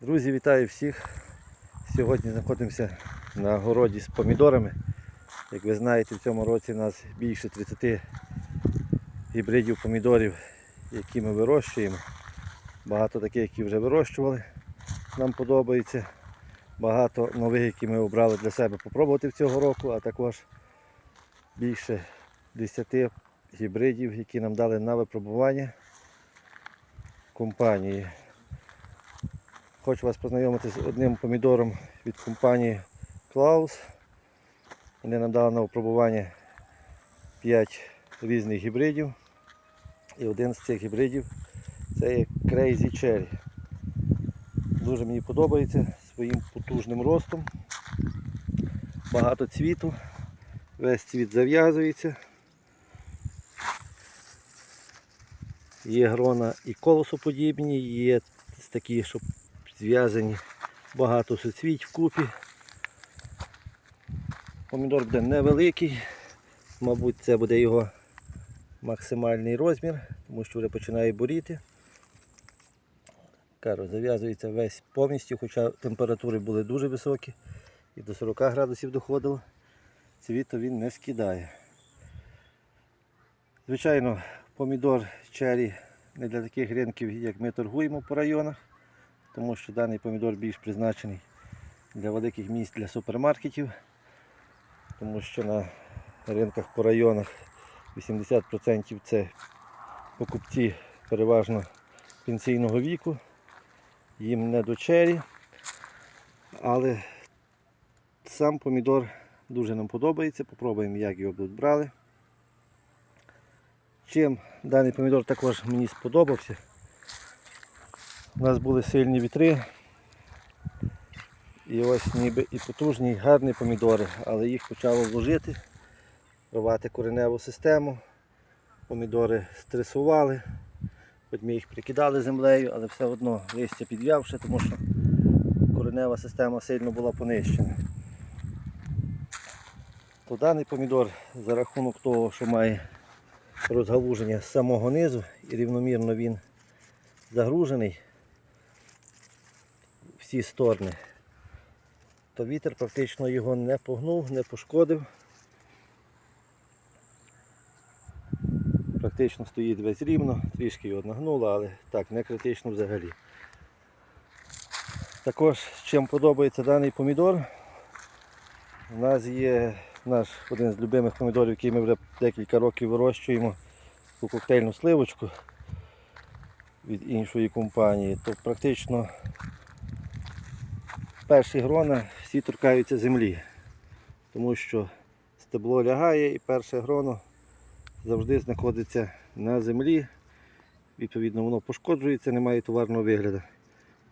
Друзі, вітаю всіх. Сьогодні знаходимося на городі з помідорами. Як ви знаєте, в цьому році у нас більше 30 гібридів помідорів, які ми вирощуємо. Багато таких, які вже вирощували, нам подобається. Багато нових, які ми обрали для себе попробувати в цього року, а також більше 10 гібридів, які нам дали на випробування компанії. Хочу вас познайомити з одним помідором від компанії Klaus. Вони нам дали на випробування 5 різних гібридів. І один з цих гібридів це є Crazy Cherry. Дуже мені подобається своїм потужним ростом. Багато цвіту. Весь цвіт зав'язується. Є грона і колосоподібні, є такі, що зв'язані багато суцвіть вкупі. Помідор буде невеликий, мабуть, це буде його максимальний розмір, тому що вже починає боріти. Кажу, зав'язується весь повністю, хоча температури були дуже високі і до 40 градусів доходило. Цвіту він не скидає. Звичайно, помідор черрі не для таких ринків, як ми торгуємо по районах, тому що даний помідор більш призначений для великих місць, для супермаркетів, тому що на ринках по районах 80% це покупці переважно пенсійного віку, їм не до чері, але сам помідор дуже нам подобається, попробуємо, як його тут брали. Чим даний помідор також мені сподобався. У нас були сильні вітри. І ось ніби і потужні, і гарні помідори, але їх почало вложити, рвати кореневу систему. Помідори стресували, хоч ми їх прикидали землею, але все одно листя підв'явши, тому що коренева система сильно була понищена. То даний помідор за рахунок того, що має розгалуження з самого низу і рівномірно він загружений всі сторони, то вітер практично його не погнув, не пошкодив. Практично стоїть весь рівно, трішки його нагнуло, але так, не критично взагалі. Також чим подобається даний помідор, у нас є наш один з любимих помідорів, який ми вже декілька років вирощуємо, таку коктейльну сливочку від іншої компанії, то практично перші грона всі торкаються землі, тому що стебло лягає і перше гроно завжди знаходиться на землі. Відповідно, воно пошкоджується, не має товарного вигляду.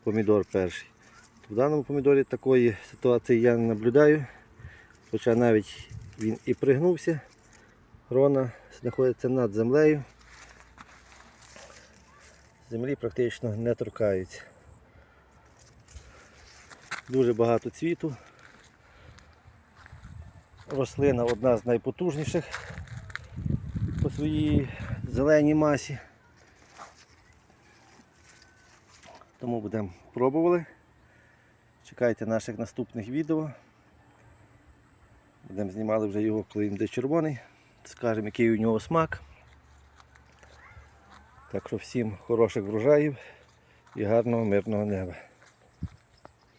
Помідор перший. В даному помідорі такої ситуації я не наблюдаю. Хоча навіть він і пригнувся, грона знаходиться над землею. Землі практично не торкаються. Дуже багато цвіту. Рослина одна з найпотужніших по своїй зеленій масі. Тому будемо пробували. Чекайте наших наступних відео. Будемо знімали вже його, коли він буде червоний. Скажемо, який у нього смак. Так що всім хороших врожаїв і гарного мирного неба.